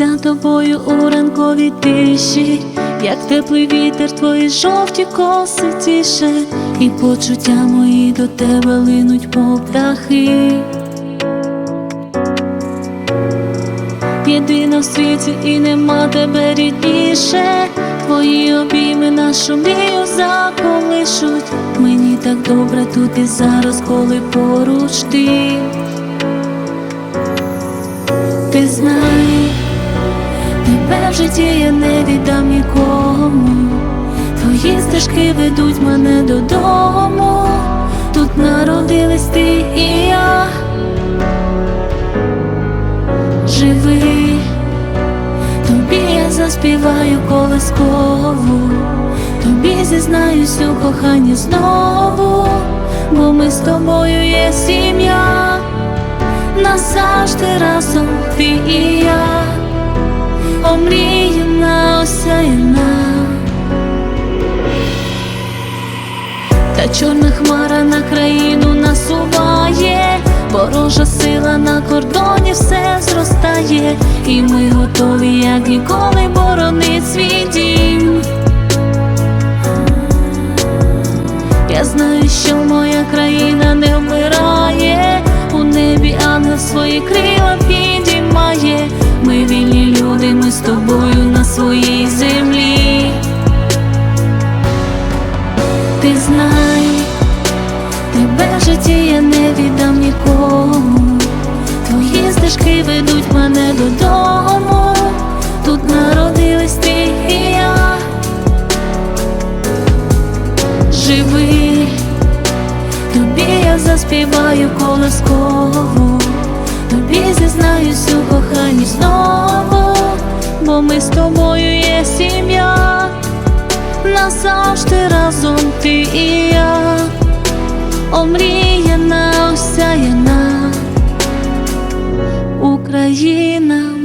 Любуюся тобою у ранковій тиші, як теплий вітер, твої жовті коси тіше, і почуття мої до тебе линуть по птахи. Єдина в світі і нема тебе рідніше. Твої обійми нашу мрію заколишуть. Мені так добре тут і зараз, коли поруч ти. Ти в житті я не віддам нікому. Твої стежки ведуть мене додому. Тут народились ти і я. Живи, тобі я заспіваю колискову, тобі зізнаюсь у коханні знову, бо ми з тобою є сім'я, назавжди разом чорна хмара на країну насуває, ворожа сила на кордоні все зростає, і ми готові, як ніколи, боронить свій дім. Я знаю, що моя країна не вмирає, у небі ангел свої крила підіймає. Ми вільні люди, ми з тобою на своїй землі. Стежки ведуть мене додому. Тут народились ти і я. Живи, тобі я заспіваю колискову, тобі зізнаюсь у коханні знову, бо ми з тобою є сім'я. Назавжди разом ти і я, омріяна, Україна.